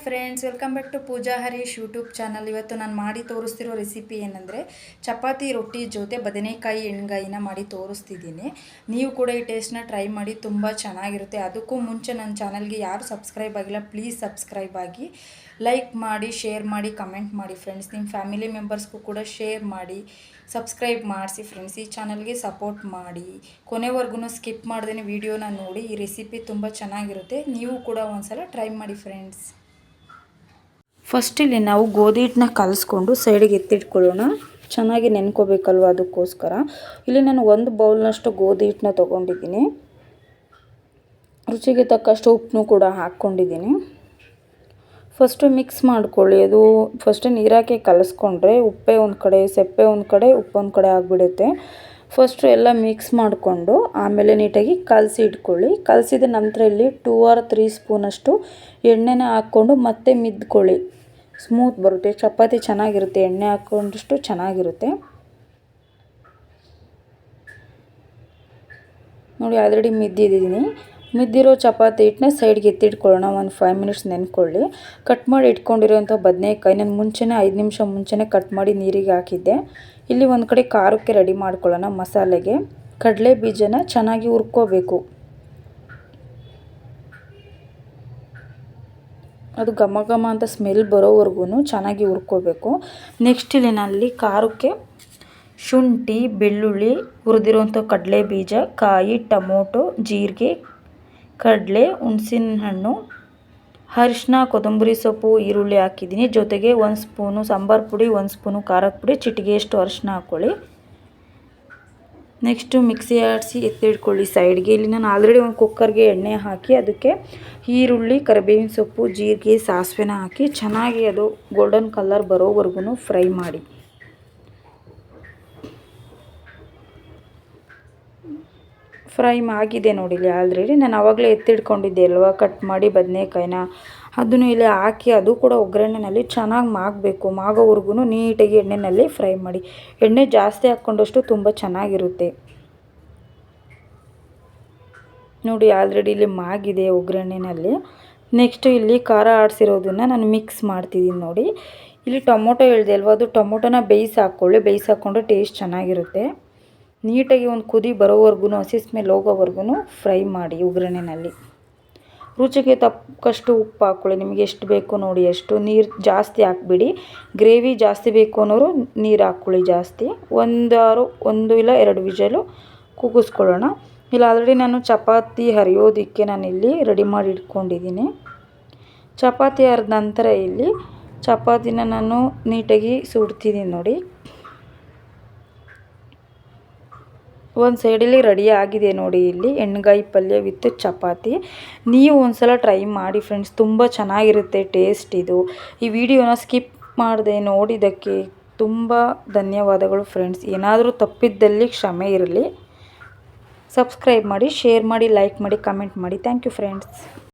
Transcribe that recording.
Friends, welcome back to Pooja Harish YouTube channel. ಇವತ್ತು ನಾನು ಮಾಡಿ ತೋರಿಸ್ತಿರೋ ರೆಸಿಪಿ ಏನಂದರೆ ಚಪಾತಿ ರೊಟ್ಟಿ ಜೊತೆ ಬದನೆಕಾಯಿ ಎಣ್ಗಾಯಿನ ಮಾಡಿ ತೋರಿಸ್ತಿದ್ದೀನಿ. ನೀವು ಕೂಡ ಈ ಟೇಸ್ಟ್ನ ಟ್ರೈ ಮಾಡಿ, ತುಂಬ ಚೆನ್ನಾಗಿರುತ್ತೆ. ಅದಕ್ಕೂ ಮುಂಚೆ ನನ್ನ ಚಾನಲ್ಗೆ ಯಾರು ಸಬ್ಸ್ಕ್ರೈಬ್ ಆಗಿಲ್ಲ, ಪ್ಲೀಸ್ ಸಬ್ಸ್ಕ್ರೈಬ್ ಆಗಿ. ಲೈಕ್ ಮಾಡಿ, ಶೇರ್ ಮಾಡಿ, ಕಮೆಂಟ್ ಮಾಡಿ ಫ್ರೆಂಡ್ಸ್. ನಿಮ್ಮ ಫ್ಯಾಮಿಲಿ ಮೆಂಬರ್ಸ್ಗೂ ಕೂಡ ಶೇರ್ ಮಾಡಿ, ಸಬ್ಸ್ಕ್ರೈಬ್ ಮಾಡಿಸಿ ಫ್ರೆಂಡ್ಸ್. ಈ ಚಾನಲ್ಗೆ ಸಪೋರ್ಟ್ ಮಾಡಿ. ಕೊನೆವರೆಗೂ ಸ್ಕಿಪ್ ಮಾಡ್ದೇ ವಿಡಿಯೋನ ನೋಡಿ, ಈ ರೆಸಿಪಿ ತುಂಬ ಚೆನ್ನಾಗಿರುತ್ತೆ. ನೀವು ಕೂಡ ಒಂದ್ಸಲ ಟ್ರೈ ಮಾಡಿ ಫ್ರೆಂಡ್ಸ್. ಫಸ್ಟ್ ಇಲ್ಲಿ ನಾವು ಗೋಧಿ ಹಿಟ್ಟನ್ನ ಕಲಸ್ಕೊಂಡು ಸೈಡಿಗೆ ಎತ್ತಿಟ್ಕೊಳ್ಳೋಣ. ಚೆನ್ನಾಗಿ ನೆನ್ಕೋಬೇಕಲ್ವ ಅದಕ್ಕೋಸ್ಕರ. ಇಲ್ಲಿ ನಾನು ಒಂದು ಬೌಲ್ನಷ್ಟು ಗೋಧಿ ಹಿಟ್ಟನ್ನ ತೊಗೊಂಡಿದ್ದೀನಿ. ರುಚಿಗೆ ತಕ್ಕಷ್ಟು ಉಪ್ಪನ್ನು ಕೂಡ ಹಾಕ್ಕೊಂಡಿದ್ದೀನಿ. ಫಸ್ಟು ಮಿಕ್ಸ್ ಮಾಡ್ಕೊಳ್ಳಿ. ಅದು ಫಸ್ಟು ನೀರಾಕಿ ಕಲಸ್ಕೊಂಡ್ರೆ ಉಪ್ಪೆ ಒಂದು ಕಡೆ, ಸೆಪ್ಪೆ ಒಂದು ಕಡೆ ಉಪ್ಪು ಒಂದು ಕಡೆ ಆಗಿಬಿಡುತ್ತೆ. ಫಸ್ಟು ಎಲ್ಲ ಮಿಕ್ಸ್ ಮಾಡಿಕೊಂಡು ಆಮೇಲೆ ನೀಟಾಗಿ ಕಲಸಿ ಇಟ್ಕೊಳ್ಳಿ. ಕಲಸಿದ ನಂತರ ಇಲ್ಲಿ ಟೂ ಆರ್ ತ್ರೀ ಸ್ಪೂನಷ್ಟು ಎಣ್ಣೆನ ಹಾಕ್ಕೊಂಡು ಮತ್ತೆ ಮಿದ್ಕೊಳ್ಳಿ. ಸ್ಮೂತ್ ಬರುತ್ತೆ. ಚಪಾತಿ ಚೆನ್ನಾಗಿರುತ್ತೆ. ಎಣ್ಣೆ ಹಾಕ್ಕೊಂಡಷ್ಟು ಚೆನ್ನಾಗಿರುತ್ತೆ. ನೋಡಿ, ಆಲ್ರೆಡಿ ಮಿದ್ದಿದ್ದೀನಿ. ಮಿದ್ದಿರೋ ಚಪಾತಿ ಹಿಟ್ಟನ್ನ ಸೈಡ್ಗೆ ಎತ್ತಿಟ್ಕೊಳ್ಳೋಣ, ಒಂದು ಫೈವ್ ಮಿನಿಟ್ಸ್ ನೆನ್ಕೊಳ್ಳಿ. ಕಟ್ ಮಾಡಿ ಇಟ್ಕೊಂಡಿರೋಂಥ ಬದನೆಕಾಯಿ ನಾನು ಮುಂಚೆನೇ ಐದು ನಿಮಿಷ ಮುಂಚೆನೇ ಕಟ್ ಮಾಡಿ ನೀರಿಗೆ ಹಾಕಿದ್ದೆ. ಇಲ್ಲಿ ಒಂದು ಕಡೆ ಖಾರಕ್ಕೆ ರೆಡಿ ಮಾಡ್ಕೊಳ್ಳೋಣ ಮಸಾಲೆಗೆ. ಕಡಲೆ ಬೀಜನ ಚೆನ್ನಾಗಿ ಹುರ್ಕೋಬೇಕು. ಅದು ಘಮ ಘಮ ಅಂತ ಸ್ಮೆಲ್ ಬರೋವರೆಗೂ ಚೆನ್ನಾಗಿ ಹುರ್ಕೋಬೇಕು. ನೆಕ್ಸ್ಟ್ ಇಲ್ಲಿ ನಲ್ಲಿ ಖಾರಕ್ಕೆ ಶುಂಠಿ, ಬೆಳ್ಳುಳ್ಳಿ ಹುರಿದಿರುವಂಥ ಕಡಲೆ ಬೀಜ, ಕಾಯಿ, ಟೊಮೊಟೊ, ಜೀರಿಗೆ ಕಡಲೆ ಹುಣ್ಸಿನ ಹಣ್ಣು ಅರಿಶಿನ ಕೊತ್ತಂಬರಿ ಸೊಪ್ಪು, ಈರುಳ್ಳಿ ಹಾಕಿದ್ದೀನಿ. ಜೊತೆಗೆ ಒಂದು ಸ್ಪೂನು ಸಾಂಬಾರು ಪುಡಿ, ಒಂದು ಸ್ಪೂನು ಖಾರದ ಪುಡಿ. ಚಿಟಿಗೆಯಷ್ಟು ಅರಿಶಿನ ಹಾಕ್ಕೊಳ್ಳಿ. ನೆಕ್ಸ್ಟು ಮಿಕ್ಸಿ ಆಡಿಸಿ ಎತ್ತಿಡ್ಕೊಳ್ಳಿ ಸೈಡ್ಗೆ ಇಲ್ಲಿ ನಾನು ಆಲ್ರೆಡಿ ಒಂದು ಕುಕ್ಕರ್ಗೆ ಎಣ್ಣೆ ಹಾಕಿ ಅದಕ್ಕೆ ಈರುಳ್ಳಿ, ಕರಿಬೇವಿನ ಸೊಪ್ಪು, ಜೀರಿಗೆ, ಸಾಸಿವೆನ ಹಾಕಿ ಚೆನ್ನಾಗಿ ಅದು ಗೋಲ್ಡನ್ ಕಲರ್ ಬರೋವರೆಗೂ ಫ್ರೈ ಮಾಡಿ. ಫ್ರೈ ಆಗಿದೆ ನೋಡಿ ಇಲ್ಲಿ ಆಲ್ರೆಡಿ. ನಾನು ಆವಾಗಲೇ ಎತ್ತಿಡ್ಕೊಂಡಿದ್ದೆ ಅಲ್ವಾ? ಕಟ್ ಮಾಡಿ ಬದನೇಕಾಯಿನ. ಅದನ್ನು ಇಲ್ಲಿ ಹಾಕಿ, ಅದು ಕೂಡ ಒಗ್ಗರಣೆನಲ್ಲಿ ಚೆನ್ನಾಗಿ ಮಾಗಬೇಕು. ಮಾಗೋವರೆಗೂ ನೀಟಾಗಿ ಎಣ್ಣೆಯಲ್ಲಿ ಫ್ರೈ ಮಾಡಿ. ಎಣ್ಣೆ ಜಾಸ್ತಿ ಹಾಕ್ಕೊಂಡಷ್ಟು ತುಂಬ ಚೆನ್ನಾಗಿರುತ್ತೆ. ನೋಡಿ ಆಲ್ರೆಡಿ ಇಲ್ಲಿ ಮಾಗಿದೆ ಒಗ್ಗರಣೆನಲ್ಲಿ. ನೆಕ್ಸ್ಟು ಇಲ್ಲಿ ಖಾರ ಆಡಿಸಿರೋದನ್ನು ನಾನು ಮಿಕ್ಸ್ ಮಾಡ್ತಿದ್ದೀನಿ ನೋಡಿ. ಇಲ್ಲಿ ಟೊಮೊಟೊ ಹೇಳಿದೆ ಅಲ್ವಾ? ಅದು ಟೊಮೊಟೊನ ಬೇಯಿಸಿ ಹಾಕ್ಕೊಳ್ಳಿ ಬೇಯಿಸಿ ಹಾಕ್ಕೊಂಡ್ರೆ ಟೇಸ್ಟ್ ಚೆನ್ನಾಗಿರುತ್ತೆ. ನೀಟಾಗಿ ಒಂದು ಕುದಿ ಬರೋವರೆಗೂ ಹಸಿ ಸ್ಮೆಲ್ ಹೋಗೋವರೆಗೂ ಫ್ರೈ ಮಾಡಿ ಒಗ್ಗರಣೆನಲ್ಲಿ ರುಚಿಗೆ ತಕ್ಕಷ್ಟು ಉಪ್ಪು ಹಾಕ್ಕೊಳ್ಳಿ ನಿಮಗೆ ಎಷ್ಟು ಬೇಕು ನೋಡಿ ಎಷ್ಟು ನೀರು ಜಾಸ್ತಿ ಹಾಕ್ಬಿಡಿ. ಗ್ರೇವಿ ಜಾಸ್ತಿ ಬೇಕು ಅನ್ನೋರು ನೀರು ಹಾಕ್ಕೊಳ್ಳಿ ಜಾಸ್ತಿ. ಒಂದಾರು, ಒಂದು ಇಲ್ಲ ಎರಡು ವಿಜಲು ಕೂಗಿಸ್ಕೊಳ್ಳೋಣ ಇಲ್ಲ ಆಲ್ರೆಡಿ ನಾನು ಚಪಾತಿ ಹರಿಯೋದಕ್ಕೆ ನಾನಿಲ್ಲಿ ರೆಡಿ ಮಾಡಿ ಇಟ್ಕೊಂಡಿದ್ದೀನಿ. ಚಪಾತಿ ಹರಿದ ನಂತರ ಇಲ್ಲಿ ಚಪಾತಿನ ನಾನು ನೀಟಾಗಿ ಸುಡ್ತಿದ್ದೀನಿ ನೋಡಿ. ಒಂದು ಸೈಡಲ್ಲಿ ರೆಡಿ ಆಗಿದೆ ನೋಡಿ ಇಲ್ಲಿ ಎಣ್ಣೆಗಾಯಿ ಪಲ್ಯ ವಿತ್ ಚಪಾತಿ. ನೀವು ಒಂದ್ಸಲ ಟ್ರೈ ಮಾಡಿ ಫ್ರೆಂಡ್ಸ್ ತುಂಬ ಚೆನ್ನಾಗಿರುತ್ತೆ ಟೇಸ್ಟ್ ಇದು. ಈ ವಿಡಿಯೋನ ಸ್ಕಿಪ್ ಮಾಡಿದೆ ನೋಡಿದ್ದಕ್ಕೆ ತುಂಬ ಧನ್ಯವಾದಗಳು ಫ್ರೆಂಡ್ಸ್ ಏನಾದರೂ ತಪ್ಪಿದ್ದಲ್ಲಿ ಕ್ಷಮೆ ಇರಲಿ. ಸಬ್ಸ್ಕ್ರೈಬ್ ಮಾಡಿ ಶೇರ್ ಮಾಡಿ ಲೈಕ್ ಮಾಡಿ ಕಮೆಂಟ್ ಮಾಡಿ. Thank you friends